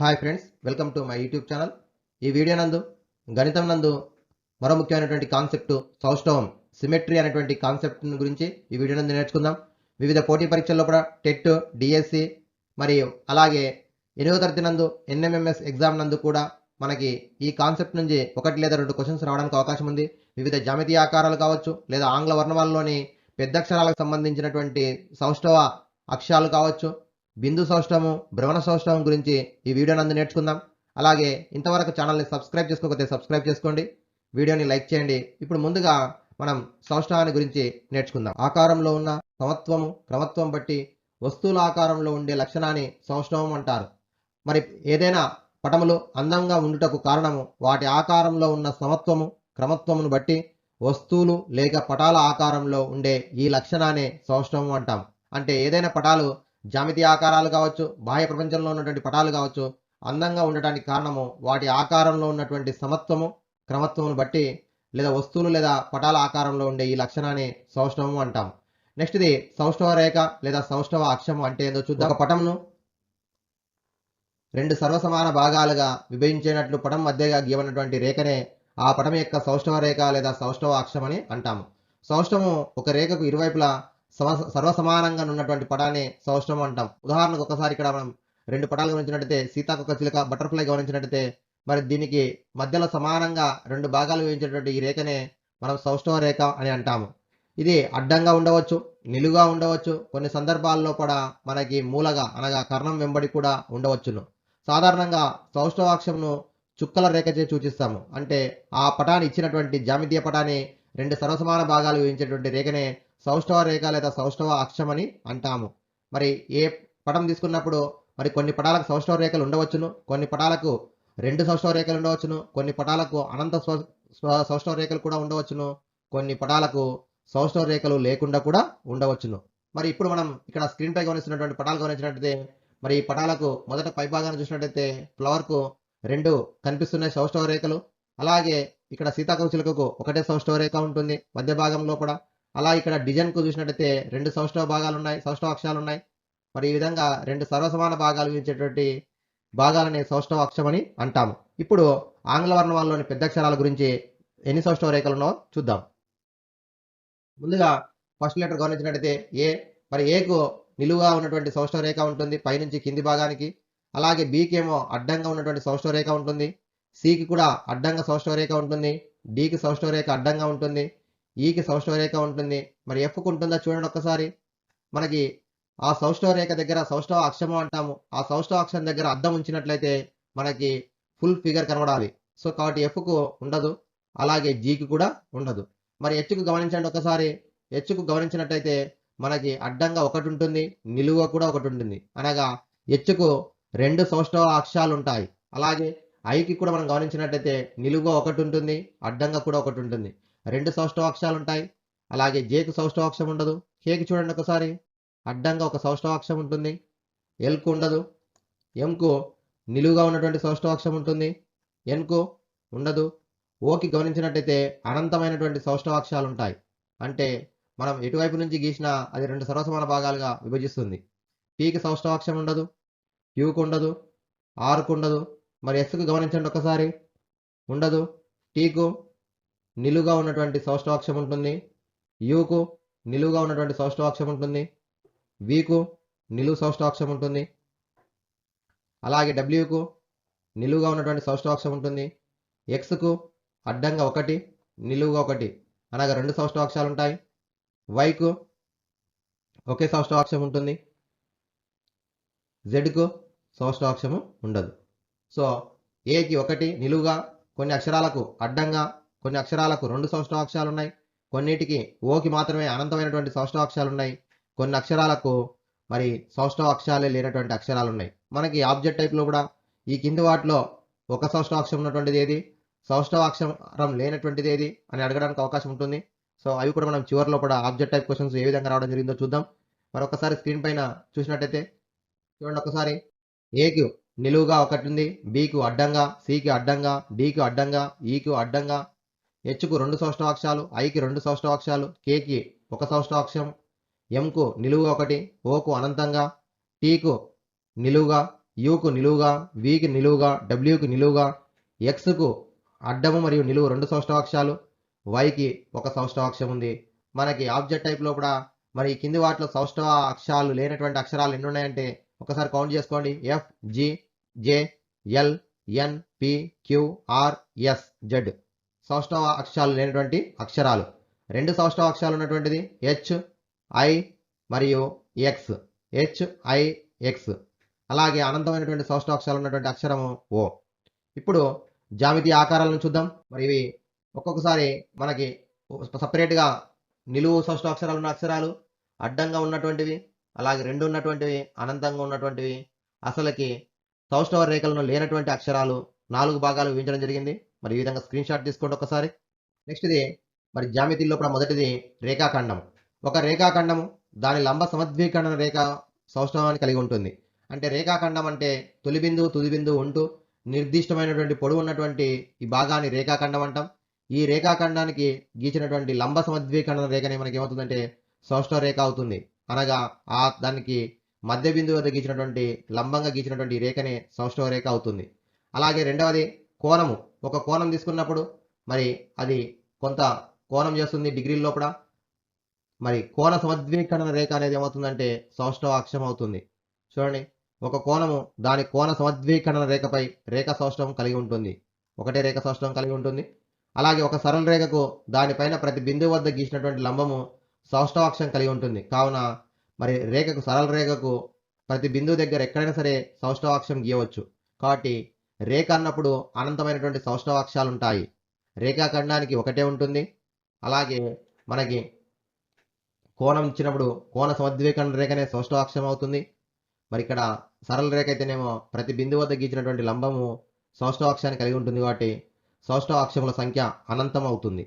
Hi friends welcome to my YouTube channel. ఈ video నందు గణితం నందు మరో ముఖ్యమైనటువంటి కాన్సెప్ట్ సౌష్టవం సిమెట్రీ అనేటువంటి కాన్సెప్ట్ గురించి ఈ వీడియో నందు నేర్చుకుందాం. వివిధ పోటీ పరీక్షల్లో కూడా టెట్ డిఎస్సి మరియు అలాగే ఎనిమిదో తరగతి నందు ఎన్ఎంఎంఎస్ ఎగ్జామ్ నందు కూడా మనకి ఈ కాన్సెప్ట్ నుంచి ఒకటి లేదా రెండు క్వశ్చన్స్ రావడానికి అవకాశం ఉంది. వివిధ జామితీయ ఆకారాలు కావచ్చు లేదా ఆంగ్ల వర్ణమాలలోని పెద్దక్షరాలకు సంబంధించినటువంటి సౌష్ఠవ అక్షరాలు కావచ్చు బిందు సౌష్టము భ్రమణ సౌష్టవం గురించి ఈ వీడియో నందు నేర్చుకుందాం. అలాగే ఇంతవరకు ఛానల్ని సబ్స్క్రైబ్ చేసుకోకపోతే సబ్స్క్రైబ్ చేసుకోండి. వీడియోని లైక్ చేయండి. ఇప్పుడు ముందుగా మనం సౌష్ఠవాన్ని గురించి నేర్చుకుందాం. ఆకారంలో ఉన్న సమత్వము క్రమత్వం బట్టి వస్తువుల ఆకారంలో ఉండే లక్షణాన్ని సౌష్ఠవం అంటారు. మరి ఏదైనా పటములు అందంగా ఉండుటకు కారణము వాటి ఆకారంలో ఉన్న సమత్వము క్రమత్వమును బట్టి వస్తువులు లేక పటాల ఆకారంలో ఉండే ఈ లక్షణాన్ని సౌష్ఠవం అంటాం. అంటే ఏదైనా పటాలు జామితి ఆకారాలు కావచ్చు బాహ్య ప్రపంచంలో ఉన్నటువంటి పటాలు కావచ్చు అందంగా ఉండటానికి కారణము వాటి ఆకారంలో ఉన్నటువంటి సమత్వము క్రమత్వమును బట్టి లేదా వస్తువులు లేదా పటాల ఆకారంలో ఉండే ఈ లక్షణాన్ని సౌష్ఠవము అంటాం నెక్స్ట్ ఇది సౌష్ణవ రేఖ లేదా సౌష్ఠవ అక్షము అంటే ఏదో చూద్దాం. ఒక పటంను రెండు సర్వసమాన భాగాలుగా విభజించేటట్లు పటం మధ్యగా గీయబడినటువంటి రేఖనే ఆ పటం యొక్క సౌష్ణవ రేఖ లేదా సౌష్ఠవ అక్షం అని అంటాము. సౌష్ఠము ఒక రేఖకు ఇరువైపులా సర్వసమానంగా ఉన్నటువంటి పటాన్ని సౌష్ఠవం అంటాం. ఉదాహరణకు ఒకసారి ఇక్కడ మనం రెండు పటాలు గమనించినట్టయితే సీతాకొక చిలుక బటర్ఫ్లై గమనించినట్టయితే మరి దీనికి మధ్యలో సమానంగా రెండు భాగాలు వేయించేటువంటి ఈ రేఖనే మనం సౌష్ఠవ రేఖ అని అంటాము. ఇది అడ్డంగా ఉండవచ్చు నిలుగా ఉండవచ్చు కొన్ని సందర్భాల్లో కూడా మనకి మూలగా అనగా కర్ణం వెంబడి కూడా ఉండవచ్చును. సాధారణంగా సౌష్ఠవాక్షంను చుక్కల రేఖచే సూచిస్తాము. అంటే ఆ పటాన్ని ఇచ్చినటువంటి జామితీయ పటాన్ని రెండు సర్వసమాన భాగాలు వేయించేటువంటి రేఖనే సౌష్ఠవ రేఖ లేదా సౌష్ఠవ అక్షం అని అంటాము. మరి ఏ పటం తీసుకున్నప్పుడు మరి కొన్ని పటాలకు సౌష్ఠవ రేఖలు ఉండవచ్చును కొన్ని పటాలకు రెండు సౌష్ఠవ రేఖలు ఉండవచ్చును కొన్ని పటాలకు అనంత సౌష్ఠవ రేఖలు కూడా ఉండవచ్చును కొన్ని పటాలకు సౌష్ఠవ రేఖలు లేకుండా కూడా ఉండవచ్చును. మరి ఇప్పుడు మనం ఇక్కడ స్క్రీన్ పై గమనిస్తున్నటువంటి పటాలు గమనించినట్టయితే మరి ఈ పటాలకు మొదట పై భాగాన్ని చూసినట్టయితే ఫ్లవర్కు రెండు కనిపిస్తున్నాయి సౌష్ఠవ రేఖలు. అలాగే ఇక్కడ సీతాకోచిలకకు ఒకటే సౌష్ఠవ రేఖ ఉంటుంది మధ్య భాగంలో కూడా. అలా ఇక్కడ డిజైన్కు చూసినట్టయితే రెండు సౌష్ఠవ భాగాలు ఉన్నాయి సౌష్ఠవ అక్షాలు ఉన్నాయి మరి ఈ విధంగా రెండు సర్వసమాన భాగాలు ఇచ్చేటువంటి భాగాలని సౌష్ఠవ అక్షం అని అంటాము. ఇప్పుడు ఆంగ్ల వర్ణమాలలోని పెద్ద అక్షరాల గురించి ఎన్ని సౌష్ఠవ రేఖలు ఉన్నావో చూద్దాం. ముందుగా ఫస్ట్ లెటర్ గమనించినట్టయితే ఏ మరి ఏకు నిలువుగా ఉన్నటువంటి సౌష్ఠవ రేఖ ఉంటుంది పైనుంచి కింది భాగానికి. అలాగే బీకి ఏమో అడ్డంగా ఉన్నటువంటి సౌష్ఠవ రేఖ ఉంటుంది సికి కూడా అడ్డంగా సౌష్ఠవ రేఖ ఉంటుంది డికి సౌష్ఠవ రేఖ అడ్డంగా ఉంటుంది. E ఈకి సౌష్ఠవ రేఖ ఉంటుంది. మరి ఎఫ్కు ఉంటుందా చూడండి ఒక్కసారి. మనకి ఆ సౌష్ఠవ రేఖ దగ్గర సౌష్ఠవ అక్షము అంటాము. ఆ సౌష్ఠవ అక్షం దగ్గర అద్దం ఉంచినట్లయితే మనకి ఫుల్ ఫిగర్ కనబడాలి. సో కాబట్టి ఎఫ్కు ఉండదు. అలాగే జీకి కూడా ఉండదు. మరి హెచ్కు గమనించండి ఒకసారి హెచ్కు గమనించినట్టయితే మనకి అడ్డంగా ఒకటి ఉంటుంది. నిలువ కూడా ఒకటి ఉంటుంది. అనగా హెచ్కు రెండు సౌష్ఠవ అక్షాలు ఉంటాయి. అలాగే ఐకి కూడా మనం గమనించినట్టయితే నిలువ ఒకటి ఉంటుంది. అడ్డంగా కూడా ఒకటి ఉంటుంది. రెండు సౌష్ఠవాక్షాలు ఉంటాయి అలాగే జేకు సౌష్ఠవాక్షం ఉండదు. కేకి చూడండి ఒకసారి. అడ్డంగా ఒక సౌష్ఠవాక్షం ఉంటుంది. ఎల్కు ఉండదు. ఎంకు నిలువుగా ఉన్నటువంటి సౌష్ఠవాక్షం ఉంటుంది. ఎన్కు ఉండదు. ఓకి గమనించినట్టయితే అనంతమైనటువంటి సౌష్ఠవాక్షాలు ఉంటాయి అంటే మనం ఎటువైపు నుంచి గీసినా అది రెండు సర్వసమాన భాగాలుగా విభజిస్తుంది. పీకి సౌష్ఠవాక్షం ఉండదు. క్యూకు ఉండదు. ఆర్కు ఉండదు. మరి ఎస్కు గమనించండి ఒకసారి. ఉండదు. టీకు నిలువుగా ఉన్నటువంటి సౌష్ఠవాక్షం ఉంటుంది. యూకు నిలువుగా ఉన్నటువంటి సౌష్ఠవాక్షం ఉంటుంది. వికు నిలువు సౌష్ఠవాక్షం ఉంటుంది. అలాగే డబ్ల్యూకు నిలువుగా ఉన్నటువంటి సౌష్ఠవాక్షం ఉంటుంది. ఎక్స్కు అడ్డంగా ఒకటి నిలువుగా ఒకటి. అనగా రెండు సౌష్ఠవాక్షాలు ఉంటాయి. వైకు ఒకే సౌష్ఠవాక్షం ఉంటుంది. జెడ్కు సౌష్ఠవాక్షము ఉండదు. సో ఏకి ఒకటి నిలువుగా కొన్ని అక్షరాలకు అడ్డంగా కొన్ని అక్షరాలకు రెండు సౌష్ఠవాక్షరాలు ఉన్నాయి కొన్నిటికి ఓకి మాత్రమే అనంతమైనటువంటి సౌష్ఠవాక్షరాలు ఉన్నాయి కొన్ని అక్షరాలకు మరి సౌష్ఠవాక్షరాలే లేనటువంటి అక్షరాలు ఉన్నాయి మనకి ఆబ్జెక్ట్ టైప్లో కూడా ఈ కింది వాటిలో ఒక సౌష్ఠవాక్షరం ఉన్నటువంటిది ఏది? సౌష్ఠవాక్షరం లేనటువంటిది ఏది? అని అడగడానికి అవకాశం ఉంటుంది. సో అవి కూడా మనం చివరిలో కూడా ఆబ్జెక్ట్ టైప్ క్వశ్చన్స్ ఏ విధంగా రావడం జరిగిందో చూద్దాం. మరొకసారి స్క్రీన్ పైన చూసినట్టయితే చూడండి ఒకసారి. ఏకు నిలువుగా ఒకటి ఉంది. బీకు అడ్డంగా సికి అడ్డంగా డికి అడ్డంగా ఈకు అడ్డంగా హెచ్కు రెండు సౌష్ఠవాక్షాలు ఐకి రెండు సౌష్ఠవాక్షాలు కేకి ఒక సౌష్ఠవాక్షం ఎంకు నిలువుగా ఒకటి ఓకు అనంతంగా టీకు నిలువుగా యుకు నిలువుగా వికి నిలువుగా డబ్ల్యూకి నిలువుగా ఎక్స్కు అడ్డము మరియు నిలువు రెండు సౌష్ఠవాక్షాలు వైకి ఒక సౌష్ఠవాక్షం ఉంది. మనకి ఆబ్జెక్ట్ టైప్లో కూడా మరి కింది వాటిలో సౌష్ఠవ అక్షరాలు లేనటువంటి అక్షరాలు ఎన్ని ఉన్నాయంటే ఒకసారి కౌంట్ చేసుకోండి. F G J L N P Q R S Z. సౌష్ఠవ అక్షరాలు లేనటువంటి అక్షరాలు. రెండు సౌష్ఠవ అక్షరాలు ఉన్నటువంటిది హెచ్ ఐ మరియు ఎక్స్ హెచ్ ఐ ఎక్స్ అలాగే అనంతమైనటువంటి సౌష్ఠవ అక్షరాలు ఉన్నటువంటి అక్షరము ఓ ఇప్పుడు జామితి ఆకారాలను చూద్దాం. మరి ఇవి ఒక్కొక్కసారి మనకి సపరేట్గా నిలువు సౌష్ఠవ అక్షరాలు ఉన్న అక్షరాలు అడ్డంగా ఉన్నటువంటివి అలాగే రెండు ఉన్నటువంటివి అనంతంగా ఉన్నటువంటివి అసలుకి సౌష్ఠవ రేఖలను లేనటువంటి అక్షరాలు నాలుగు భాగాలు విభజించడం జరిగింది. మరి ఈ విధంగా స్క్రీన్ షాట్ తీసుకోండి ఒకసారి. నెక్స్ట్ ఇది మరి జామితి లోపల మొదటిది రేఖాఖండం. ఒక రేఖాఖండము దాని లంబ సమద్వీకరణ రేఖ సౌష్ఠవాన్ని కలిగి ఉంటుంది. అంటే రేఖాఖండం అంటే తొలి బిందువు తుది బిందువు ఉంటూ నిర్దిష్టమైనటువంటి పొడవు ఉన్నటువంటి ఈ భాగాన్ని రేఖాఖండం అంటాం. ఈ రేఖాఖండానికి గీచినటువంటి లంబ సమద్వీకరణ రేఖని మనకి ఏమవుతుందంటే సౌష్ణ రేఖ అవుతుంది. అనగా ఆ దానికి మధ్య బిందువు వద్ద గీచినటువంటి లంబంగా గీచినటువంటి రేఖనే సౌష్ణవ రేఖ అవుతుంది. అలాగే రెండవది కోణము. ఒక కోణం తీసుకున్నప్పుడు మరి అది కొంత కోణం చేస్తుంది డిగ్రీ లోపల. మరి కోణ సమద్వీకరణ రేఖ అనేది ఏమవుతుందంటే సౌష్ఠవ అక్షం అవుతుంది. చూడండి. ఒక కోణము దాని కోణ సమద్వీకరణ రేఖపై రేఖ సౌష్ఠవం కలిగి ఉంటుంది. ఒకటే రేఖ సౌష్ఠవం కలిగి ఉంటుంది. అలాగే ఒక సరళ రేఖకు దానిపైన ప్రతి బిందువు వద్ద గీసినటువంటి లంబము సౌష్ఠవాక్షం కలిగి ఉంటుంది. కావున మరి రేఖకు సరళ రేఖకు ప్రతి బిందువు దగ్గర ఎక్కడైనా సరే సౌష్ఠవాక్షం గీయవచ్చు. కాబట్టి రేఖ అన్నప్పుడు అనంతమైనటువంటి సౌష్ణవాక్షాలు ఉంటాయి రేఖాఖండానికి ఒకటే ఉంటుంది. అలాగే మనకి కోణం ఇచ్చినప్పుడు కోణ సమద్వీకరణ రేఖనే సౌష్ఠవాక్షం అవుతుంది. మరి ఇక్కడ సరళ రేఖ అయితేనేమో ప్రతి బిందు వద్ద గీచినటువంటి లంబము సౌష్ణవాక్షాన్ని కలిగి ఉంటుంది కాబట్టి సౌష్ఠవాక్షముల సంఖ్య అనంతం అవుతుంది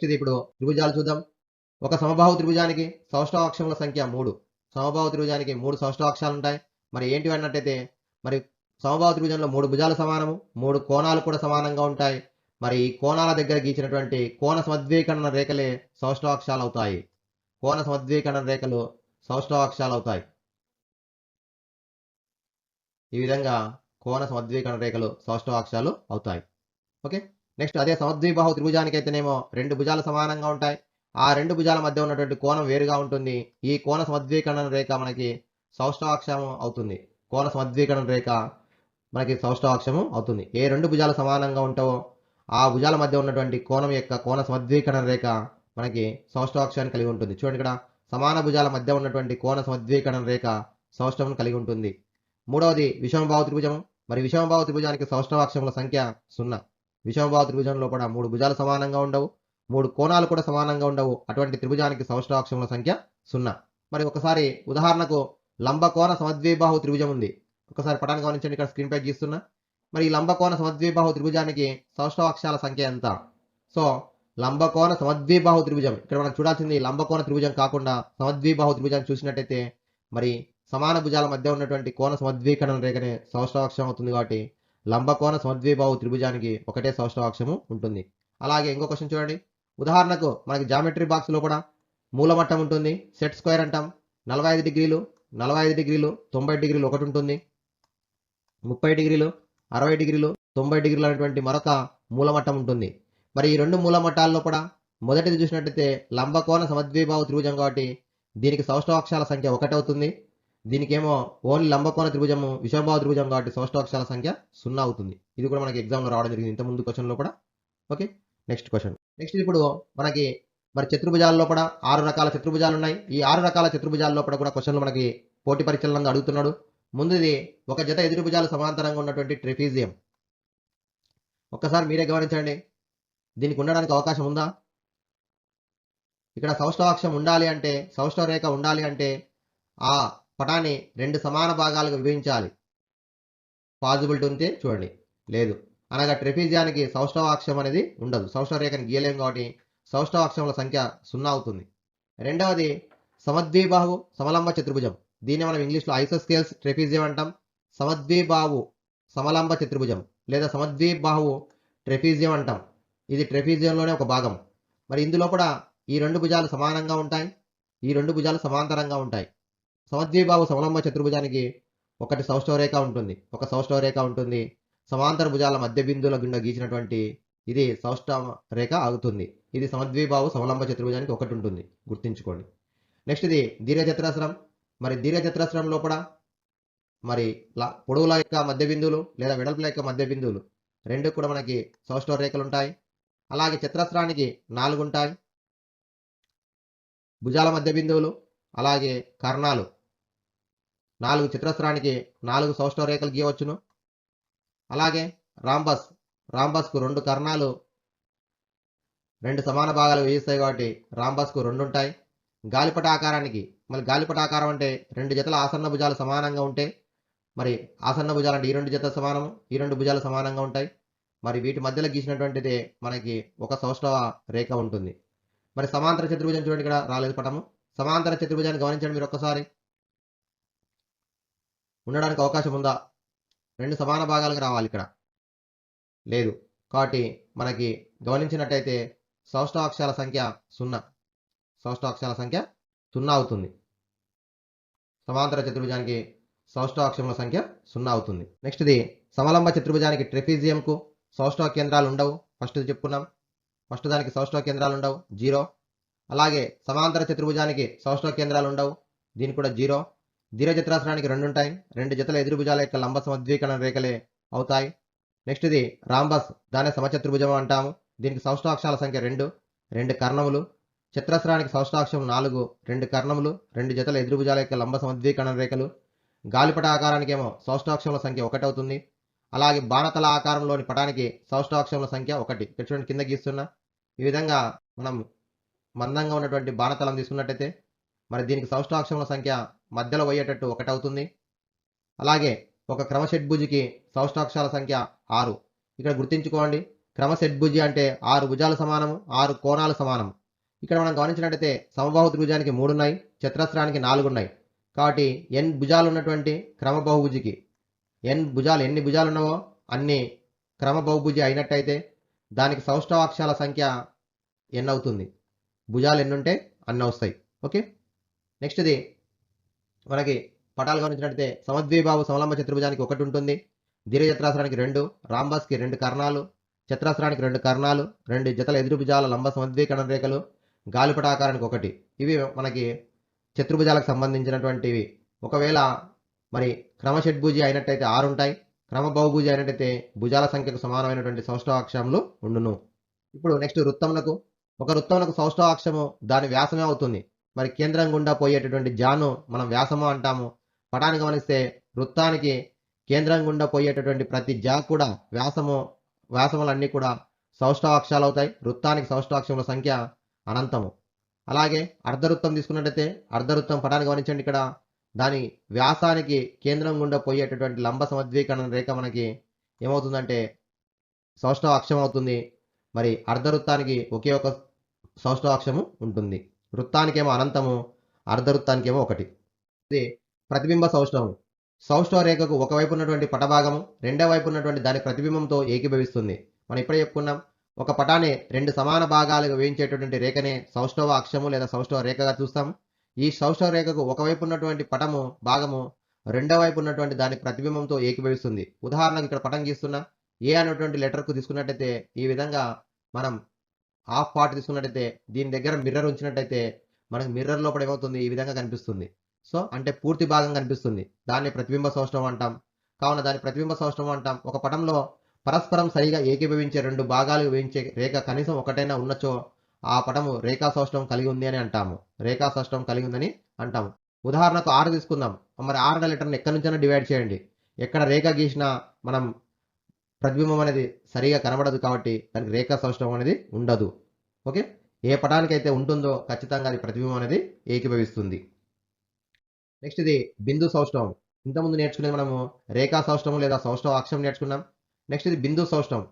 ఇది ఇప్పుడు త్రిభుజాలు చూద్దాం. ఒక సమబాహు త్రిభుజానికి సౌష్ఠవాక్షముల సంఖ్య మూడు. సమబాహు త్రిభుజానికి మూడు సౌష్ఠవాక్షాలు ఉంటాయి మరి ఏంటివి అన్నట్టయితే మరి సమభావ త్రిభుజంలో మూడు భుజాలు సమానము మూడు కోణాలు కూడా సమానంగా ఉంటాయి. మరి ఈ కోణాల దగ్గర గీచినటువంటి కోణ సమద్వీకరణ రేఖలే సౌష్ఠవాక్షాలు అవుతాయి. కోణ సమద్వీకరణ రేఖలు సౌష్ఠవాక్షాలు అవుతాయి. ఈ విధంగా కోణ సమద్వీకరణ రేఖలు సౌష్ఠవాక్షాలు అవుతాయి. ఓకే? నెక్స్ట్ అదే సమద్విబాహు త్రిభుజానికి అయితేనేమో రెండు భుజాలు సమానంగా ఉంటాయి. ఆ రెండు భుజాల మధ్య ఉన్నటువంటి కోణం వేరుగా ఉంటుంది. ఈ కోణ సమద్వీకరణ రేఖ మనకి సౌష్ఠవాక్షం అవుతుంది. కోణ సమద్వీకరణ రేఖ మనకి సౌష్ఠవాక్షము అవుతుంది. ఏ రెండు భుజాలు సమానంగా ఉంటావో ఆ భుజాల మధ్య ఉన్నటువంటి కోణం యొక్క కోణ సమద్వీకరణ రేఖ మనకి సౌష్ఠవాక్షాన్ని కలిగి ఉంటుంది. చూడండి ఇక్కడ. సమాన భుజాల మధ్య ఉన్నటువంటి కోణ సమద్వీకరణ రేఖ సౌష్టవం కలిగి ఉంటుంది. మూడవది విషమభావ త్రిభుజం మరి విషమభావ త్రిభుజానికి సౌష్టవాక్షముల సంఖ్య సున్నా. విషమభావ త్రిభుజంలో కూడా మూడు భుజాలు సమానంగా ఉండవు. మూడు కోణాలు కూడా సమానంగా ఉండవు. అటువంటి త్రిభుజానికి సౌష్ఠవాక్షముల సంఖ్య సున్నా. మరి ఒకసారి ఉదాహరణకు లంబకోణ సమద్విబాహు త్రిభుజం ఉంది. ఒకసారి పటాన్ని గమనించండి ఇక్కడ స్క్రీన్ పై గీస్తున్నా. మరి ఈ లంబకోణ సమద్విబాహు త్రిభుజానికి సౌష్ఠవాక్షాల సంఖ్య ఎంత? సో లంబకోణ సమద్విబాహు త్రిభుజం. ఇక్కడ మనం చూడాల్సింది లంబకోణ త్రిభుజం కాకుండా సమద్విబాహు త్రిభుజాన్ని చూసినట్టయితే మరి సమాన భుజాల మధ్య ఉన్నటువంటి కోణ సమద్వీకరణ రేఖనే సౌష్ఠవాక్షం అవుతుంది కాబట్టి లంబకోణ సమద్విబాహు త్రిభుజానికి ఒకటే సౌష్ఠవాక్షము ఉంటుంది. అలాగే ఇంకో క్వశ్చన్ చూడండి. ఉదాహరణకు మనకి జామెట్రీ బాక్స్లో కూడా మూలమట్టం ఉంటుంది సెట్ స్క్వేర్ అంటాం. నలభై ఐదు డిగ్రీలు నలభై ఐదు డిగ్రీలు తొంభై డిగ్రీలు ఒకటి ఉంటుంది. ముప్పై డిగ్రీలు అరవై డిగ్రీలు తొంభై డిగ్రీలు అనేటువంటి మరొక మూలమట్టం ఉంటుంది. మరి ఈ రెండు మూలమట్టాల్లో కూడా మొదటిది చూసినట్టయితే లంబకోణ సమద్వీభావ త్రిభుజం కాబట్టి దీనికి సౌష్ఠవాక్షాల సంఖ్య ఒకటి అవుతుంది. దీనికేమో ఓన్లీ లంబకోణ త్రిభుజము విషమభావ త్రిభుజం కాబట్టి సౌష్ఠవాక్షాల సంఖ్య సున్నా అవుతుంది. ఇది కూడా మనకి ఎగ్జామ్లో రావడం జరిగింది ఇంత ముందు క్వశ్చన్లో కూడా. ఓకే నెక్స్ట్ క్వశ్చన్ నెక్స్ట్ ఇప్పుడు మనకి మరి చతుర్భుజాల్లో కూడా ఆరు రకాల చతుర్భుజాలు ఉన్నాయి. ఈ ఆరు రకాల చతుర్భుజాల్లో కూడా క్వశ్చన్లు మనకి పోటీ పరీక్షలంగా అడుగుతున్నాడు. ముందుది ఒక జత ఎదురు భుజాలు సమాంతరంగా ఉన్నటువంటి ట్రెఫీజియం. ఒక్కసారి మీరే గమనించండి. దీనికి ఉండడానికి అవకాశం ఉందా? ఇక్కడ సౌష్ఠవాక్షం ఉండాలి అంటే సౌష్ఠవ రేఖ ఉండాలి అంటే ఆ పటాన్ని రెండు సమాన భాగాలుగా విభజించాలి. పాజిబిలిటీ ఉంటే చూడండి. లేదు. అనగా ట్రెఫీజియానికి సౌష్ఠవాక్షం అనేది ఉండదు. సౌష్ఠవ రేఖని గీయలేం కాబట్టి సౌష్ఠవాక్షముల సంఖ్య సున్నా అవుతుంది. రెండవది సమద్విబాహు సమలంబ చతుర్భుజం. దీన్ని మనం ఇంగ్లీష్లో ఐసోస్కేల్స్ ట్రెఫీజియం అంటాం. సమద్విబాహు సమలంబ చతుర్భుజం లేదా సమద్విబాహు ట్రెఫీజియం అంటాం. ఇది ట్రెఫీజియంలోనే ఒక భాగం. మరి ఇందులో కూడా ఈ రెండు భుజాలు సమానంగా ఉంటాయి ఈ రెండు భుజాలు సమాంతరంగా ఉంటాయి. సమద్విబాహు సమలంబ చతుర్భుజానికి ఒకటి సౌష్ఠవరేఖ ఉంటుంది. ఒక సౌష్ఠవరేఖ ఉంటుంది. సమాంతర భుజాల మధ్య బిందువుల గుండా గీచినటువంటి ఇది సౌష్ఠవ రేఖ ఆగుతుంది ఇది సమద్విబాహు సమలంబ చతుర్భుజానికి ఒకటి ఉంటుంది. గుర్తుంచుకోండి. నెక్స్ట్ ఇది దీర్ఘచతురస్రం. మరి దీర్ఘచతురస్రం లోపల మరి పొడవుల యొక్క మధ్య బిందువులు లేదా వెడల్పుల యొక్క మధ్య బిందువులు రెండు కూడా మనకి సౌష్ఠవ రేఖలు ఉంటాయి. అలాగే చతురస్రానికి నాలుగు ఉంటాయి. భుజాల మధ్య బిందువులు అలాగే కర్ణాలు. నాలుగు చతురస్రానికి నాలుగు సౌష్ఠవ రేఖలు గీయవచ్చును. అలాగే రాంబస్ రాంబస్కు రెండు కర్ణాలు రెండు సమాన భాగాలు వేయిస్తాయి కాబట్టి రాంబస్కు రెండు ఉంటాయి. గాలిపట ఆకారానికి మరి గాలిపట ఆకారం అంటే రెండు జతల ఆసన్న భుజాలు సమానంగా ఉంటే మరి ఆసన్న భుజాలు అంటే ఈ రెండు జతలు సమానము ఈ రెండు భుజాలు సమానంగా ఉంటాయి. మరి వీటి మధ్యలో గీసినటువంటిది మనకి ఒక సౌష్ఠవ రేఖ ఉంటుంది. మరి సమాంతర చతుర్భుజం చూడండి ఇక్కడ రాలేదు పటము. సమాంతర చతుర్భుజాన్ని గమనించండి మీరు ఒక్కసారి. ఉండడానికి అవకాశం ఉందా? రెండు సమాన భాగాలుగా రావాలి ఇక్కడ. లేదు. కాబట్టి మనకి గమనించినట్టయితే సౌష్ఠవాక్షాల సంఖ్య సున్నా. సౌష్ఠవాక్షాల సంఖ్య సున్నా అవుతుంది. సమాంతర చతుర్భుజానికి సౌష్ఠవాక్షముల సంఖ్య సున్నా అవుతుంది. నెక్స్ట్ ఇది సమలంబ చతుర్భుజానికి ట్రెఫిజియంకు సౌష్ఠవ కేంద్రాలు ఉండవు. ఫస్ట్ చెప్పుకున్నాం. ఫస్ట్ దానికి సౌష్ఠవ కేంద్రాలు ఉండవు. జీరో. అలాగే సమాంతర చతుర్భుజానికి సౌష్ఠవ కేంద్రాలు ఉండవు. దీనికి కూడా జీరో. దీర్ఘచతురాసనానికి రెండు ఉంటాయి రెండు జతల ఎదురుభుజాల యొక్క లంబ సమద్వీకరణ రేఖలే అవుతాయి. నెక్స్ట్ ఇది రాంబస్ దాని సమచతుర్భుజం అంటాము. దీనికి సౌష్ఠవాక్షాల సంఖ్య రెండు. రెండు కర్ణములు. చిత్రస్రానికి సౌష్ఠాక్షం నాలుగు రెండు కర్ణములు రెండు జతల ఎదురుభుజాల యొక్క లంబ సమద్వీకరణ రేఖలు. గాలిపట ఆకారానికేమో సౌష్టాక్షముల సౌష్ఠాక్షముల సంఖ్య ఒకటి అవుతుంది అలాగే బాణతల ఆకారంలోని పటానికి సౌష్టాక్షముల సంఖ్య ఒకటి. చూడండి కింద గీస్తున్నా. ఈ విధంగా మనం మందంగా ఉన్నటువంటి బాణతలం తీసుకున్నట్టయితే మరి దీనికి సౌష్ఠాక్షముల సంఖ్య మధ్యలో పోయేటట్టు ఒకటి అవుతుంది అలాగే ఒక క్రమషడ్భుజికి సౌష్ఠాక్షాల సంఖ్య ఆరు. ఇక్కడ గుర్తుంచుకోండి క్రమషడ్భుజి అంటే ఆరు భుజాలు సమానము ఆరు కోణాలు సమానము. ఇక్కడ మనం గమనించినట్టయితే సమబాహు త్రిభుజానికి మూడు ఉన్నాయి చతురస్రానికి నాలుగు ఉన్నాయి కాబట్టి ఎన్ భుజాలు ఉన్నటువంటి క్రమబహుభుజికి ఎన్ భుజాలు ఎన్ని భుజాలు ఉన్నావో అన్ని క్రమబహుభుజి అయినట్టయితే దానికి సౌష్ఠవాక్షాల సంఖ్య ఎన్ అవుతుంది. భుజాలు ఎన్నుంటే అన్న అన్ని వస్తాయి. ఓకే? నెక్స్ట్ ఇది మనకి పటాలు గమనించినట్టయితే సమద్వీభావు సమలంబ చతుర్భుజానికి ఒకటి ఉంటుంది దీర్ఘచతురాసనానికి రెండు రాంబస్కి రెండు కర్ణాలు చతురస్రానికి రెండు కర్ణాలు రెండు జతల ఎదురుభుజాల లంబ సమద్వీకరణ రేఖలు గాలిపటాకారానికి ఒకటి ఇవి మనకి చతుర్భుజాలకు సంబంధించినటువంటివి. ఒకవేళ మరి క్రమషడ్భుజి అయినట్టయితే ఆరు ఉంటాయి క్రమ బహుభుజి అయినట్టయితే భుజాల సంఖ్యకు సమానమైనటువంటి సౌష్ఠవాక్షములు ఉండును. ఇప్పుడు నెక్స్ట్ వృత్తమునకు. ఒక వృత్తమునకు సౌష్ఠవాక్షము దాని వ్యాసమే అవుతుంది. మరి కేంద్రం గుండా పోయేటటువంటి జాను మనం వ్యాసము అంటాము. పటాన్ని గమనిస్తే వృత్తానికి కేంద్రం గుండా పోయేటటువంటి ప్రతి జా కూడా వ్యాసము వ్యాసములన్నీ కూడా సౌష్ఠవాక్షాలు అవుతాయి వృత్తానికి సౌష్ఠవాక్షముల సంఖ్య అనంతము. అలాగే అర్ధవృత్తం తీసుకున్నట్టయితే అర్ధవృత్తం పటాన్ని గమనించండి ఇక్కడ. దాని వ్యాసానికి కేంద్రం గుండా పోయేటటువంటి లంబ సమద్వీకరణ రేఖ మనకి ఏమవుతుందంటే సౌష్ఠవ అక్షం అవుతుంది. మరి అర్ధవృత్తానికి ఒకే ఒక సౌష్ఠవ అక్షము ఉంటుంది. వృత్తానికేమో అనంతము అర్ధవృత్తానికేమో ఒకటి. ఇది ప్రతిబింబ సౌష్ఠవం. సౌష్ఠవ రేఖకు ఒకవైపు ఉన్నటువంటి పటభాగము రెండో వైపు ఉన్నటువంటి దాని ప్రతిబింబంతో ఏకీభవిస్తుంది. మనం ఇప్పుడే చెప్పుకున్నాం ఒక పటాన్ని రెండు సమాన భాగాలుగా వేయించేటటువంటి రేఖనే సౌష్ఠవ అక్షము లేదా సౌష్ఠవ రేఖగా చూస్తాం. ఈ సౌష్ఠవ రేఖకు ఒకవైపు ఉన్నటువంటి పటము భాగము రెండో వైపు ఉన్నటువంటి దాని ప్రతిబింబంతో ఏకీభవిస్తుంది. ఉదాహరణకు ఇక్కడ పటం గీస్తున్నా ఏ అనేటువంటి లెటర్కు తీసుకున్నట్టయితే ఈ విధంగా మనం హాఫ్ పార్ట్ తీసుకున్నట్టయితే దీని దగ్గర మిర్రర్ ఉంచినట్టయితే మనకు మిర్రర్ లోపల ఏమవుతుంది? ఈ విధంగా కనిపిస్తుంది. సో అంటే పూర్తి భాగం కనిపిస్తుంది. దాన్ని ప్రతిబింబ సౌష్ఠవం అంటాం. కావున దాని ప్రతిబింబ సౌష్ఠవం అంటాం. ఒక పటంలో పరస్పరం సరిగా ఏకీభవించే రెండు భాగాలు వేయించే రేఖ కనీసం ఒకటైనా ఉన్నచో ఆ పటము రేఖా కలిగి ఉంది అని అంటాము. రేఖా కలిగి ఉందని అంటాము. ఉదాహరణకు ఆరు తీసుకుందాం. మరి ఆరు లెటర్ని ఎక్కడి నుంచైనా డివైడ్ చేయండి. ఎక్కడ రేఖ గీసినా మనం ప్రతిబింబం అనేది సరిగా కనబడదు కాబట్టి దానికి రేఖా సౌష్ఠవం అనేది ఉండదు. ఓకే? ఏ పటానికైతే ఉంటుందో ఖచ్చితంగా అది ప్రతిబింబం అనేది ఏకీభవిస్తుంది. నెక్స్ట్ ఇది బిందు సౌష్ఠవం ఇంతకుముందు నేర్చుకునేది మనము రేఖా సౌష్టం లేదా సౌష్ఠవ అక్షం నేర్చుకున్నాం. నెక్స్ట్ ఇది బిందు సౌష్ణం.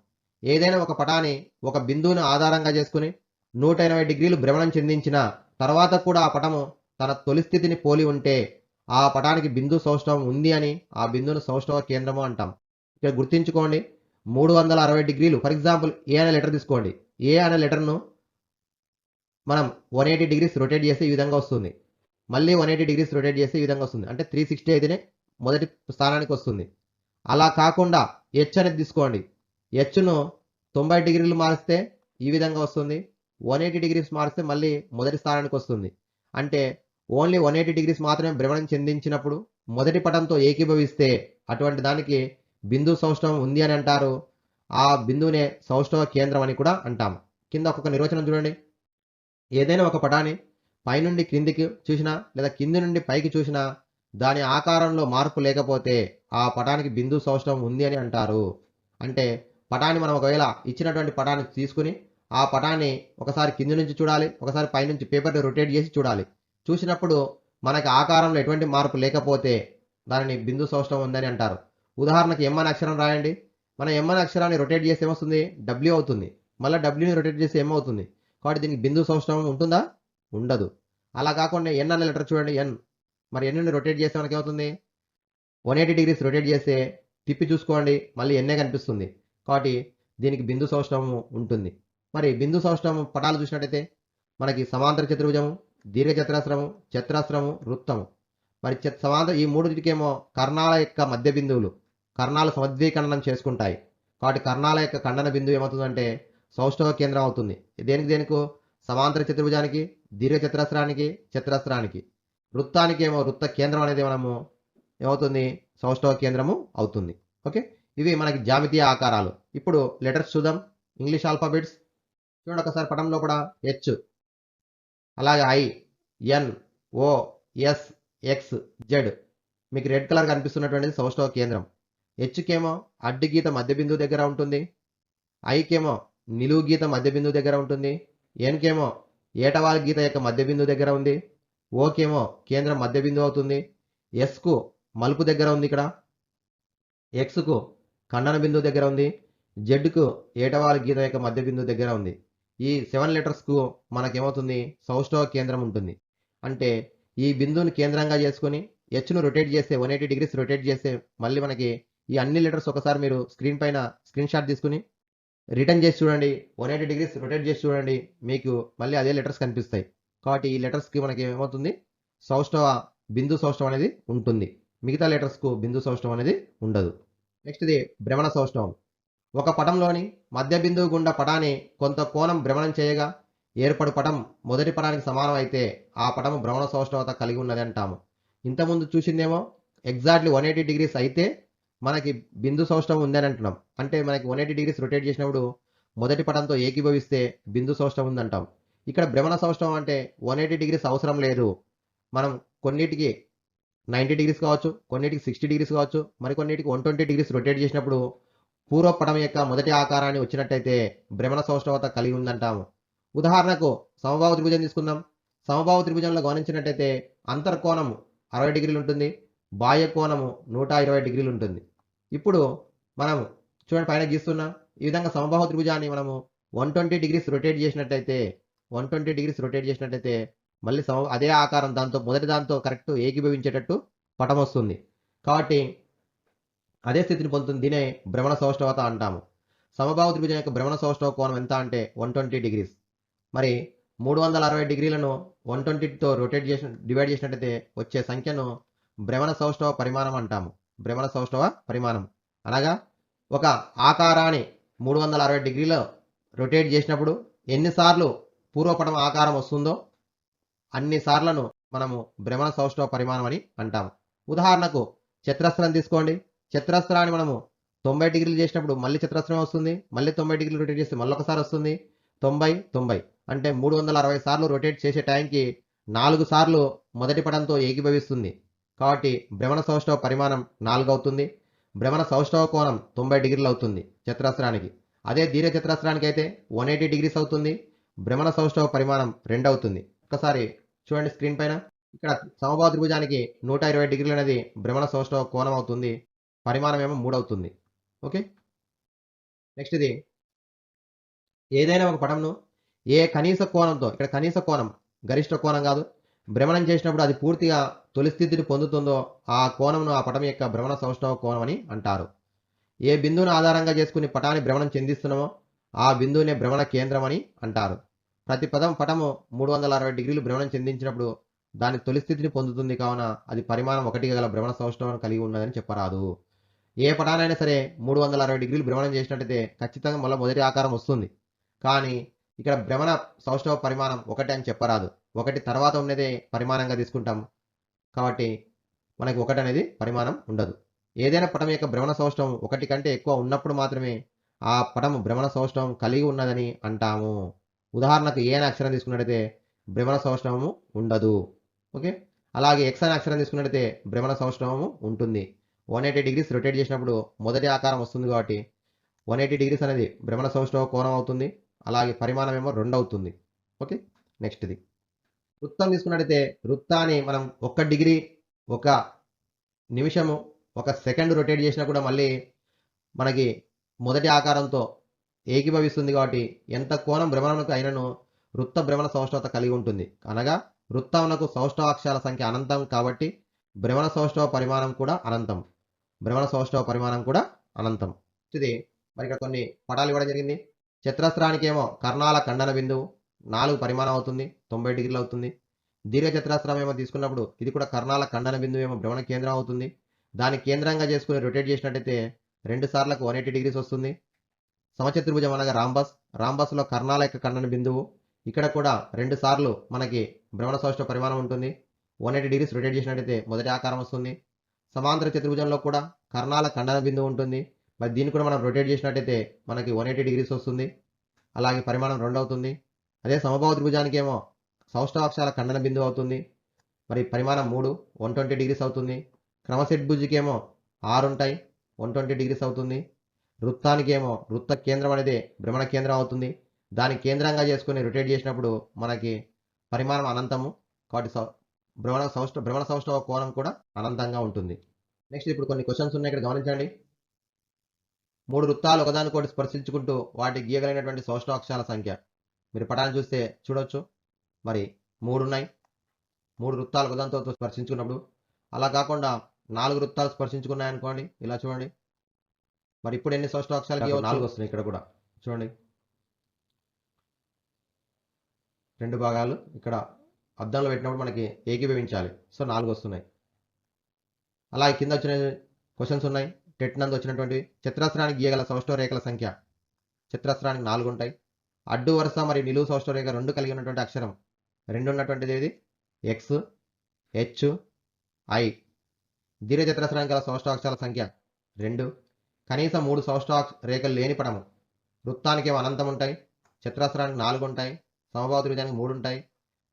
ఏదైనా ఒక పటాన్ని ఒక బిందువును ఆధారంగా చేసుకుని నూట ఎనభై డిగ్రీలు భ్రమణం చెందించిన తర్వాత కూడా ఆ పటము తన తొలి స్థితిని పోలి ఉంటే ఆ పటానికి బిందు సౌష్ఠవం ఉంది అని ఆ బిందును సౌష్ఠవ కేంద్రము అంటాం. ఇక్కడ గుర్తుంచుకోండి మూడు వందల అరవై డిగ్రీలు ఫర్ ఎగ్జాంపుల్ ఏ అనే లెటర్ తీసుకోండి. ఏ అనే లెటర్ను మనం వన్ ఎయిటీ డిగ్రీస్ రొటేట్ చేస్తే ఈ విధంగా వస్తుంది. మళ్ళీ వన్ ఎయిటీ డిగ్రీస్ రొటేట్ చేస్తే ఈ విధంగా వస్తుంది. అంటే త్రీ సిక్స్టీ అయితేనే మొదటి స్థానానికి వస్తుంది. అలా కాకుండా హెచ్ అనేది తీసుకోండి. హెచ్ను తొంభై డిగ్రీలు మారిస్తే ఈ విధంగా వస్తుంది. వన్ ఎయిటీ డిగ్రీస్ మారిస్తే మళ్ళీ మొదటి స్థానానికి వస్తుంది. అంటే ఓన్లీ వన్ ఎయిటీ డిగ్రీస్ మాత్రమే భ్రమణం చెందించినప్పుడు మొదటి పటంతో ఏకీభవిస్తే అటువంటి దానికి బిందు సౌష్ఠవం ఉంది అని అంటారు. ఆ బిందువునే సౌష్ఠవ కేంద్రం అని కూడా అంటాం కింద ఒక్కొక్క నిర్వచనం చూడండి. ఏదైనా ఒక పటాన్ని పైనుండి క్రిందికి చూసినా లేదా కింది నుండి పైకి చూసినా దాని ఆకారంలో మార్పు లేకపోతే ఆ పటానికి బిందు సౌష్ఠవం ఉంది అని అంటారు. అంటే పటాన్ని మనం ఒకవేళ ఇచ్చినటువంటి పటాన్ని తీసుకుని ఆ పటాన్ని ఒకసారి కింది నుంచి చూడాలి ఒకసారి పైనుంచి పేపర్ని రొటేట్ చేసి చూడాలి. చూసినప్పుడు మనకి ఆకారంలో ఎటువంటి మార్పు లేకపోతే దానిని బిందు సౌష్ఠవం ఉందని అంటారు. ఉదాహరణకి ఎం అక్షరం రాయండి. మనం ఎం అక్షరాన్ని రొటేట్ చేస్తే ఏమొస్తుంది? డబ్ల్యూ అవుతుంది. మళ్ళీ డబ్ల్యూని రొటేట్ చేస్తే ఏమవుతుంది కాబట్టి దీనికి బిందు సౌష్ఠవం ఉంటుందా? ఉండదు. అలా కాకుండా ఎన్ అనే లెటర్ చూడండి. ఎన్ మరి ఎన్ని రొటేట్ చేస్తే మనకి ఏమవుతుంది వన్ ఎయిటీ డిగ్రీస్ రొటేట్ చేస్తే తిప్పి చూసుకోండి మళ్ళీ ఎన్నే కనిపిస్తుంది. కాబట్టి దీనికి బిందు సౌష్ఠవము ఉంటుంది. మరి బిందు సౌష్ఠవం పటాలు చూసినట్టయితే మనకి సమాంతర చతుర్భుజము దీర్ఘ చతురస్రము చతురస్రము వృత్తము. మరి సమాంతర ఈ మూడింటికేమో కర్ణాల యొక్క మధ్య బిందువులు కర్ణాలు సమద్వీకరణం చేసుకుంటాయి. కాబట్టి కర్ణాల యొక్క ఖండన బిందువు ఏమవుతుందంటే సౌష్ఠవ కేంద్రం అవుతుంది. దేనికి దేనికి? సమాంతర చతుర్భుజానికి దీర్ఘ చతురస్రానికి. చతురస్రానికి వృత్తానికి ఏమో వృత్త కేంద్రం అనేది మనము ఏమవుతుంది? సౌష్ఠవ కేంద్రము అవుతుంది. ఓకే? ఇవి మనకి జామితీయ ఆకారాలు. ఇప్పుడు లెటర్స్ చూద్దాం. English alphabets. చూడండి ఒకసారి పటంలో కూడా హెచ్ అలాగే I N O S X Z మీకు రెడ్ కలర్ కనిపిస్తున్నటువంటిది సౌష్ఠవ కేంద్రం. హెచ్కేమో అడ్డు గీత మధ్య బిందువు దగ్గర ఉంటుంది. ఐకేమో నిలువు గీత మధ్య బిందువు దగ్గర ఉంటుంది. ఎన్కేమో ఏటవాల్ గీత యొక్క మధ్య బిందువు దగ్గర ఉంది. ఓకేమో కేంద్రం మధ్య బిందువు అవుతుంది ఎస్కు మలుపు దగ్గర ఉంది ఇక్కడ. ఎక్స్కు ఖండన బిందువు దగ్గర ఉంది. జెడ్కు ఏటవాల గీత యొక్క మధ్య బిందువు దగ్గర ఉంది. ఈ సెవెన్ లెటర్స్కు మనకేమవుతుంది? సౌష్ఠవ కేంద్రం ఉంటుంది. అంటే ఈ బిందువుని కేంద్రంగా చేసుకొని హెచ్ను రొటేట్ చేస్తే వన్ ఎయిటీ డిగ్రీస్ రొటేట్ చేస్తే మళ్ళీ మనకి ఈ అన్ని లెటర్స్ ఒకసారి మీరు స్క్రీన్ పైన స్క్రీన్ షాట్ తీసుకుని రిటర్న్ చేసి చూడండి. వన్ ఎయిటీ డిగ్రీస్ రొటేట్ చేసి చూడండి. మీకు మళ్ళీ అదే లెటర్స్ కనిపిస్తాయి. కాబట్టి ఈ లెటర్స్కి మనకి ఏమవుతుంది సౌష్ఠవ బిందు సౌష్ఠవం అనేది ఉంటుంది. మిగతా లెటర్స్కు బిందు సౌష్టం అనేది ఉండదు. నెక్స్ట్ ఇది భ్రమణ సౌష్టవం ఒక పటంలోని మధ్య బిందువు గుండా పటాన్ని కొంత కోణం భ్రమణం చేయగా ఏర్పడు పటం మొదటి పటానికి సమానం అయితే ఆ పటము భ్రమణ సౌష్ఠవత కలిగి ఉన్నది అంటాము. ఇంతకుముందు చూసిందేమో? ఎగ్జాక్ట్లీ వన్ ఎయిటీ డిగ్రీస్ అయితే మనకి బిందు సౌష్ఠవం ఉందని అంటున్నాం. అంటే మనకి వన్ ఎయిటీ డిగ్రీస్ రొటేట్ చేసినప్పుడు మొదటి పటంతో ఏకీభవిస్తే బిందు సౌష్టవం ఉందంటాం. ఇక్కడ భ్రమణ సౌష్టవం అంటే వన్ ఎయిటీ డిగ్రీస్ అవసరం లేదు. మనం కొన్నిటికి నైంటీ డిగ్రీస్ కావచ్చు కొన్నిటికి సిక్స్టీ డిగ్రీస్ కావచ్చు మరికొన్నిటికి వన్ ట్వంటీ డిగ్రీస్ రొటేట్ చేసినప్పుడు పూర్వపటం యొక్క మొదటి ఆకారాన్ని వచ్చినట్టయితే భ్రమణ సౌష్ఠవత కలిగి ఉందంటాము. ఉదాహరణకు సమభావ త్రిభుజం తీసుకుందాం. సమభావ త్రిభుజంలో గమనించినట్టయితే అంతర్కోణము అరవై డిగ్రీలు ఉంటుంది బాహ్య కోణము నూట ఇరవై డిగ్రీలు ఉంటుంది. ఇప్పుడు మనం చూడండి పైన గీస్తున్నాం. ఈ విధంగా సమబాహు త్రిభుజాన్ని మనము వన్ ట్వంటీ డిగ్రీస్ రొటేట్ చేసినట్టయితే వన్ ట్వంటీ డిగ్రీస్ రొటేట్ చేసినట్టయితే మళ్ళీ సమ అదే ఆకారం దాంతో మొదటి దాంతో కరెక్ట్ ఏకీభవించేటట్టు పటం వస్తుంది. కాబట్టి అదే స్థితిని పొందుతుంది దీనే భ్రమణ సౌష్ఠవత అంటాము. సమభావ త్రిభుజం యొక్క భ్రమణ సౌష్ఠవ కోణం ఎంత అంటే వన్ ట్వంటీ డిగ్రీస్. మరి మూడు వందల అరవై డిగ్రీలను వన్ ట్వంటీతో రొటేట్ చేసిన డివైడ్ చేసినట్టయితే వచ్చే సంఖ్యను భ్రమణ సౌష్ఠవ పరిమాణం అంటాము. భ్రమణ సౌష్ఠవ పరిమాణం. అనగా ఒక ఆకారాన్ని మూడు వందల అరవై డిగ్రీలో రొటేట్ చేసినప్పుడు ఎన్నిసార్లు పూర్వపటం ఆకారం వస్తుందో అన్ని సార్లను మనము భ్రమణ సౌష్ఠవ పరిమాణం అని అంటాము. ఉదాహరణకు చతురస్రం తీసుకోండి. చతురస్రాన్ని మనము తొంభై డిగ్రీలు చేసినప్పుడు మళ్ళీ చతురస్రం వస్తుంది మళ్ళీ తొంభై డిగ్రీలు రొటేట్ చేస్తే మళ్ళీ ఒకసారి వస్తుంది. తొంభై తొంభై. అంటే మూడు వందల అరవై సార్లు రొటేట్ చేసే టైంకి నాలుగు సార్లు మొదటి పడంతో ఏకీభవిస్తుంది. కాబట్టి భ్రమణ సౌష్ఠవ పరిమాణం నాలుగు అవుతుంది. భ్రమణ సౌష్ఠవ కోణం తొంభై డిగ్రీలు అవుతుంది చతురస్రానికి. అదే దీర్ఘ చతురస్రానికి అయితే వన్ ఎయిటీ డిగ్రీస్ అవుతుంది. భ్రమణ సౌష్ఠవ పరిమాణం రెండు అవుతుంది. ఒకసారి చూడండి స్క్రీన్ పైన. ఇక్కడ సమభావ త్రిభుజానికి నూట ఇరవై డిగ్రీలు అనేది భ్రమణ సౌష్ఠవ కోణం అవుతుంది పరిమాణం ఏమో మూడు అవుతుంది ఓకే? నెక్స్ట్ ఇది. ఏదైనా ఒక పటంను ఏ కనీస కోణంతో ఇక్కడ కనీస కోణం గరిష్ట కోణం కాదు భ్రమణం చేసినప్పుడు అది పూర్తిగా తొలి స్థితిని పొందుతుందో ఆ కోణంను ఆ పటం యొక్క భ్రమణ సౌష్ఠవ కోణం అని అంటారు. ఏ బిందువును ఆధారంగా చేసుకుని పటాన్ని భ్రమణం చెందిస్తున్నామో ఆ బిందువునే భ్రమణ కేంద్రం అని అంటారు. ప్రతి పదం పటము మూడు వందల అరవై డిగ్రీలు భ్రమణం చెందించినప్పుడు దాని తొలి స్థితిని పొందుతుంది కావున అది పరిమాణం ఒకటి గల భ్రమణ సౌష్ణవం కలిగి ఉన్నదని చెప్పరాదు. ఏ పటానైనా సరే మూడు వందల అరవై డిగ్రీలు భ్రమణం చేసినట్టయితే ఖచ్చితంగా మళ్ళీ మొదటి ఆకారం వస్తుంది. కానీ ఇక్కడ భ్రమణ సౌష్ఠవ పరిమాణం ఒకటి అని చెప్పరాదు. ఒకటి తర్వాత ఉన్నదే పరిమాణంగా తీసుకుంటాం. కాబట్టి మనకి ఒకటి అనేది పరిమాణం ఉండదు. ఏదైనా పటం యొక్క భ్రమణ సౌష్ఠవం ఒకటి కంటే ఎక్కువ ఉన్నప్పుడు మాత్రమే ఆ పటం భ్రమణ సౌష్ఠవం కలిగి ఉన్నదని అంటాము. ఉదాహరణకు ఏ అనే అక్షరం తీసుకున్నట్టయితే భ్రమణ సంవత్సరము ఉండదు. ఓకే? అలాగే ఎక్స్ అనే అక్షరం తీసుకున్నట్టయితే భ్రమణ సంవత్సరము ఉంటుంది. వన్ ఎయిటీ డిగ్రీస్ రొటేట్ చేసినప్పుడు మొదటి ఆకారం వస్తుంది కాబట్టి వన్ ఎయిటీ డిగ్రీస్ అనేది భ్రమణ సంవత్సరం కోణం అవుతుంది. అలాగే పరిమాణం ఏమో రెండు అవుతుంది. ఓకే? నెక్స్ట్ది. వృత్తం తీసుకున్నట్టయితే వృత్తాన్ని మనం ఒక్క డిగ్రీ ఒక నిమిషము ఒక సెకండ్ రొటేట్ చేసినా కూడా మళ్ళీ మనకి మొదటి ఆకారంతో ఏకీభవిస్తుంది కాబట్టి ఎంత కోణం భ్రమణకు అయినను వృత్త భ్రమణ సౌష్ఠవత కలిగి ఉంటుంది. అనగా వృత్తమునకు సౌష్ఠవ అక్షరాల సంఖ్య అనంతం కాబట్టి భ్రమణ సౌష్ఠవ పరిమాణం కూడా అనంతం. భ్రమణ సౌష్ఠవ పరిమాణం కూడా అనంతం. ఇది మరి ఇక్కడ కొన్ని పటాలు ఇవ్వడం జరిగింది. చతురస్రానికి ఏమో కర్ణాల ఖండన బిందువు నాలుగు పరిమాణం అవుతుంది తొంభై డిగ్రీలు అవుతుంది. దీర్ఘ చతురస్రం ఏమో తీసుకున్నప్పుడు ఇది కూడా కర్ణాల ఖండన బిందువు ఏమో భ్రమణ కేంద్రం అవుతుంది. దాన్ని కేంద్రంగా చేసుకుని రొటేట్ చేసినట్టయితే రెండు సార్లకు వన్ ఎయిటీ డిగ్రీస్ వస్తుంది. సమచతుర్భుజం అనగా రాంబస్. రాంబస్లో కర్ణాల యొక్క ఖండన బిందువు. ఇక్కడ కూడా రెండు సార్లు మనకి భ్రమణ సౌష్ఠ పరిమాణం ఉంటుంది. వన్ ఎయిటీ డిగ్రీస్ రొటేట్ చేసినట్టయితే మొదటి ఆకారం వస్తుంది. సమాంతర చతుర్భుజంలో కూడా కర్ణాల ఖండన బిందువు ఉంటుంది. మరి దీన్ని కూడా మనం రొటేట్ చేసినట్టయితే మనకి వన్ ఎయిటీ డిగ్రీస్ వస్తుంది. అలాగే పరిమాణం రెండు అవుతుంది. అదే సమభావ త్రిభుజానికి ఏమో సౌష్ఠవాక్షాల ఖండన బిందువు అవుతుంది. మరి పరిమాణం మూడు వన్ ట్వంటీ డిగ్రీస్ అవుతుంది. క్రమశెట్భుజికి ఏమో ఆరు ఉంటాయి. వన్ ట్వంటీ డిగ్రీస్ అవుతుంది. వృత్తానికి ఏమో వృత్త కేంద్రం అనేది భ్రమణ కేంద్రం అవుతుంది. దాన్ని కేంద్రంగా చేసుకుని రొటేట్ చేసినప్పుడు మనకి పరిమాణం అనంతము. కాబట్టి సౌ భ్రమణ సంస్థ భ్రమణ సౌష్ఠవ కోణం కూడా అనంతంగా ఉంటుంది. నెక్స్ట్ ఇప్పుడు కొన్ని క్వశ్చన్స్ ఉన్నాయి. ఇక్కడ గమనించండి. మూడు వృత్తాలు ఒకదానికోటి స్పర్శించుకుంటూ వాటి గీయగలిగినటువంటి సౌష్ఠవ అక్షరాల సంఖ్య. మీరు పటాన్ని చూస్తే చూడొచ్చు. మరి మూడు ఉన్నాయి. మూడు వృత్తాలు ఒకదానితో స్పర్శించుకున్నప్పుడు. అలా కాకుండా నాలుగు వృత్తాలు స్పర్శించుకున్నాయనుకోండి. ఇలా చూడండి. మరి ఇప్పుడు ఎన్ని గీయవచ్చు? నాలుగు వస్తున్నాయి ఇక్కడ కూడా. చూడండి. రెండు భాగాలు. ఇక్కడ అద్దంలో పెట్టినప్పుడు మనకి ఏకీభవించాలి. సో నాలుగు వస్తున్నాయి. అలాగే కింద వచ్చిన క్వశ్చన్స్ ఉన్నాయి. టెట్ నందు వచ్చినటువంటి చతురస్రానికి గీయగల సౌష్ఠవ రేఖల సంఖ్య. చతురస్రానికి నాలుగు ఉంటాయి. అడ్డు వరుస మరియు నిలువు సౌష్ఠవ రేఖ రెండు కలిగి ఉన్నటువంటి అక్షరం. రెండు ఉన్నటువంటిది ఏది? ఎక్స్ హెచ్ ఐ దీర్ఘ చతురస్రానికి గల సౌష్ఠవ అక్షరాల సంఖ్య రెండు. కనీసం మూడు సౌష్ఠవ రేఖలు లేని పడము. వృత్తానికేమో అనంతం ఉంటాయి చతురస్రానికి నాలుగు ఉంటాయి సమబాహు త్రిభుజానికి మూడు ఉంటాయి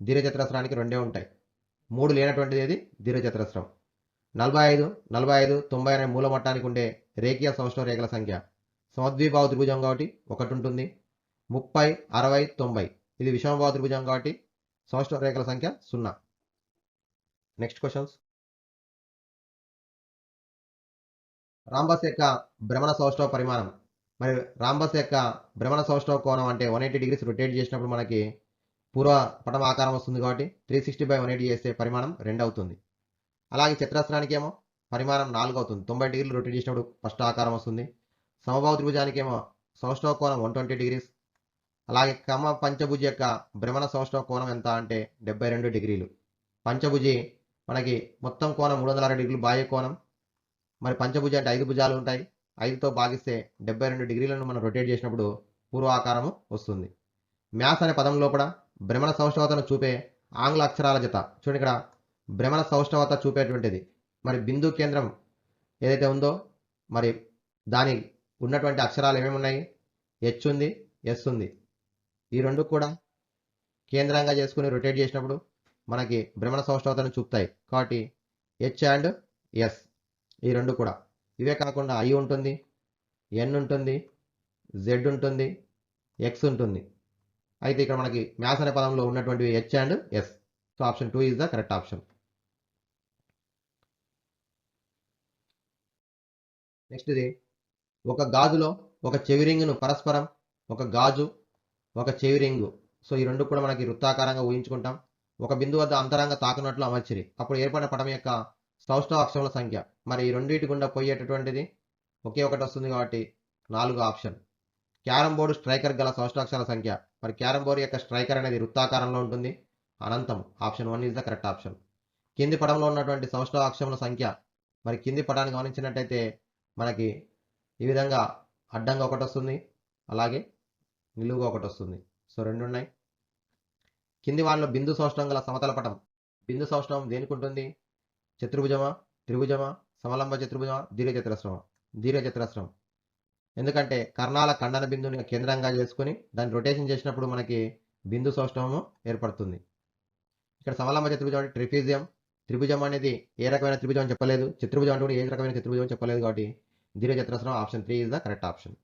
దీర్ఘ రెండే ఉంటాయి. మూడు లేనటువంటిది ఏది? దీర్ఘ చతురస్రం నలభై ఐదు నలభై ఐదు తొంభై అనే మూలమట్టానికి ఉండే రేఖీయ సౌష్ఠవ రేఖల సంఖ్య. సమద్విబాహు త్రిభుజం కాబట్టి ఒకటి ఉంటుంది. ముప్పై అరవై తొంభై. ఇది విషమభావ త్రిభుజం కాబట్టి సౌష్ఠవ రేఖల సంఖ్య సున్నా. నెక్స్ట్ క్వశ్చన్స్ రాంబస్ యొక్క భ్రమణ సౌష్ఠవ పరిమాణం. మరి రాంబస్ యొక్క భ్రమణ సౌష్ఠవ కోణం అంటే వన్ ఎయిటీ డిగ్రీస్ రొటేట్ చేసినప్పుడు మనకి పూర్వ పటం ఆకారం వస్తుంది కాబట్టి three sixty by one eighty చేస్తే పరిమాణం రెండు అవుతుంది. అలాగే చతురస్రానికి ఏమో పరిమాణం నాలుగు అవుతుంది. తొంభై డిగ్రీలు రొటేట్ చేసినప్పుడు ఫస్ట్ ఆకారం వస్తుంది. సమభావ త్రిభుజానికి ఏమో సౌష్ఠవ కోణం వన్ ట్వంటీ డిగ్రీస్ అలాగే కమ పంచభుజి యొక్క భ్రమణ సౌష్ఠవ కోణం ఎంత అంటే డెబ్బై రెండు డిగ్రీలు. పంచభుజి మనకి మొత్తం కోణం మూడు వందల అరవై డిగ్రీలు బాహ్య కోణం మరి పంచభుజ అంటే ఐదు భుజాలు ఉంటాయి. ఐదుతో భాగిస్తే డెబ్బై రెండు డిగ్రీలను మనం రొటేట్ చేసినప్పుడు పూర్వాకారము వస్తుంది. మ్యాథ్స్ అనే పదం లోపల భ్రమణ సౌష్ఠవతను చూపే ఆంగ్ల అక్షరాల జత. చూడండి ఇక్కడ. భ్రమణ సౌష్ఠవత చూపేటువంటిది. మరి బిందు కేంద్రం ఏదైతే ఉందో మరి దాని ఉన్నటువంటి అక్షరాలు ఏమేమి ఉన్నాయి? హెచ్ ఉంది ఎస్ ఉంది. ఈ రెండు కూడా కేంద్రంగా చేసుకుని రొటేట్ చేసినప్పుడు మనకి భ్రమణ సౌష్ఠవతను చూపుతాయి. కాబట్టి హెచ్ అండ్ ఎస్ ఈ రెండు కూడా. ఇవే కాకుండా ఐ ఉంటుంది ఎన్ ఉంటుంది జెడ్ ఉంటుంది ఎక్స్ ఉంటుంది. అయితే ఇక్కడ మనకి మ్యాథ్స్ అనే పదంలో ఉన్నటువంటివి H and S so option two is the correct option next ఇది ఒక గాజులో ఒక చెవిరింగును పరస్పరం ఒక గాజు ఒక చెవిరింగు సో ఈ రెండు కూడా మనకి వృత్తాకారంగా ఊహించుకుంటాం. ఒక బిందు వద్ద అంతరంగా తాకినట్లు అమర్చిరి. అప్పుడు ఏర్పడిన పటం యొక్క సౌష్ఠవ అక్షముల సంఖ్య. మరి ఈ రెండింటి గుండా పోయేటటువంటిది? ఒకే ఒకటి వస్తుంది కాబట్టి నాలుగు ఆప్షన్. క్యారం బోర్డు స్ట్రైకర్ గల సౌష్టాక్షరాల సంఖ్య. మరి క్యారం బోర్డు యొక్క స్ట్రైకర్ అనేది వృత్తాకారంలో ఉంటుంది. అనంతం. Option one is the correct option. కింది పడంలో ఉన్నటువంటి సౌష్టాక్షముల అక్షముల సంఖ్య. మరి కింది పటాన్ని గమనించినట్టయితే మనకి ఈ విధంగా అడ్డంగా ఒకటి వస్తుంది. అలాగే నిలువుగా ఒకటి వస్తుంది. సో రెండు ఉన్నాయి. కింది వాళ్ళలో బిందు సౌష్టం గల సమతల పటం. బిందు సౌష్టం దేనికి ఉంటుంది? చతుర్భుజమా? త్రిభుజమా? సమలంబ చతుర్భుజమా? దీర్ఘచతురస్రమ? దీర్ఘచతురస్రం. ఎందుకంటే కర్ణాల ఖండన బిందుని కేంద్రంగా చేసుకుని దాన్ని రొటేషన్ చేసినప్పుడు మనకి బిందు సౌష్ఠవము ఏర్పడుతుంది. ఇక్కడ సమలంబ చతుర్భుజం అంటే ట్రిఫిజియం. త్రిభుజం అనేది ఏ రకమైన త్రిభుజం చెప్పలేదు. చతుర్భుజం అంటే కూడా ఏ రకమైన చతుర్భుజం చెప్పలేదు కాబట్టి దీర్ఘచతురస్రం option three is the correct option.